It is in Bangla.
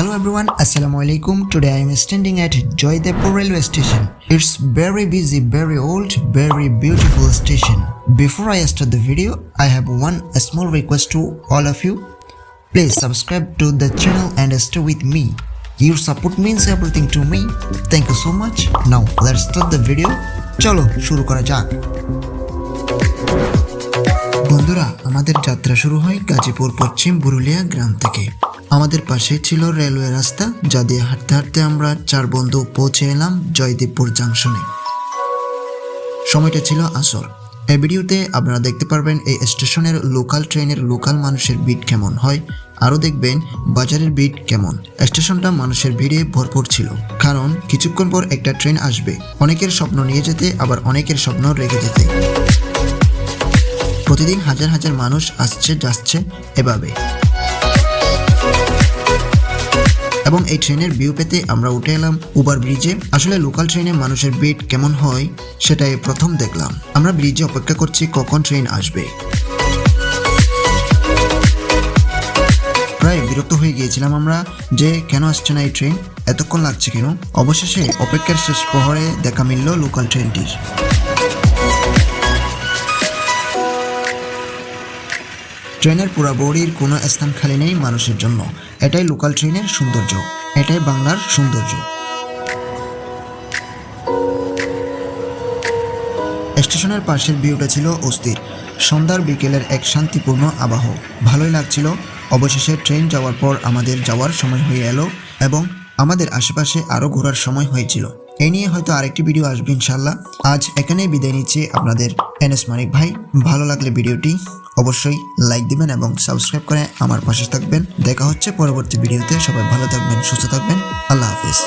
Hello everyone, Assalamu alaikum. Today I am standing at Joydepur railway station. It's very busy, very old, very beautiful station. Before I start the video, I have one small request to all of you. Please subscribe to the channel and stay with me. Your support means everything to me. Thank you so much. Now let's start the video. Chalo, shuru kara jaak. বন্ধুরা, আমাদের যাত্রা শুরু হয় গাজীপুর পশ্চিম বুরুলিয়া গ্রাম থেকে। আমাদের পাশে ছিল রেলওয়ে রাস্তা, যা দিয়ে হাঁটতে হাঁটতে আমরা চার বন্ধু পৌঁছে এলাম জয়দেবপুর জাংশনে। সময়টা ছিল আসর। এই ভিডিওতে আপনারা দেখতে পারবেন এই স্টেশনের লোকাল ট্রেনের লোকাল মানুষের ভিড় কেমন হয়। আরও দেখবেন বাজারের ভিড় কেমন। স্টেশনটা মানুষের ভিড়ে ভরপুর ছিল। কারণ কিছুক্ষণ পর একটা ট্রেন আসবে। অনেকের স্বপ্ন নিয়ে যেতে, আবার অনেকের স্বপ্ন রেখে যেতে। প্রতিদিন হাজার হাজার মানুষ আসছে, যাচ্ছে এভাবে। এবং এই ট্রেনের ভিউ পেতে আমরা উঠে এলাম উবার ব্রিজে আসলে লোকাল ট্রেনে মানুষের ভিড় কেমন হয়, সেটাই প্রথম দেখলাম। আমরা ব্রিজে অপেক্ষা করছি কখন ট্রেন আসবে। প্রায় বিরক্ত হয়ে গিয়েছিলাম আমরা যে কেন আসছে না এই ট্রেন এতক্ষণ লাগছে কেন? অবশেষে অপেক্ষার শেষ প্রহরে দেখা মিলল লোকাল ট্রেনটির ট্রেনের পুরা বড়ির কোনো স্থান খালি নেই মানুষের জন্য। এটাই লোকাল ট্রেনের সৌন্দর্য। এটাই বাংলার সৌন্দর্য। স্টেশনের পাশের ভিউটা ছিল অস্থির। সন্ধ্যার বিকেলের এক শান্তিপূর্ণ আবাহ। ভালোই লাগছিল। অবশেষে ট্রেন যাওয়ার পর আমাদের যাওয়ার সময় হয়ে এলো এবং আমাদের আশেপাশে আরও ঘোরার সময় হয়েছিল। এই নিয়ে হয়তো আরেকটি ভিডিও আসবে ইনশাল্লাহ আজ এখানেই বিদায় নিচ্ছি আপনাদের এন এস মানিক ভাই। ভালো লাগলে ভিডিওটি অবশ্যই লাইক দিবেন এবং সাবস্ক্রাইব করে আমার পাশে থাকবেন। দেখা হচ্ছে পরবর্তী ভিডিওতে সবাই ভালো থাকবেন, সুস্থ থাকবেন। আল্লাহ হাফিজ।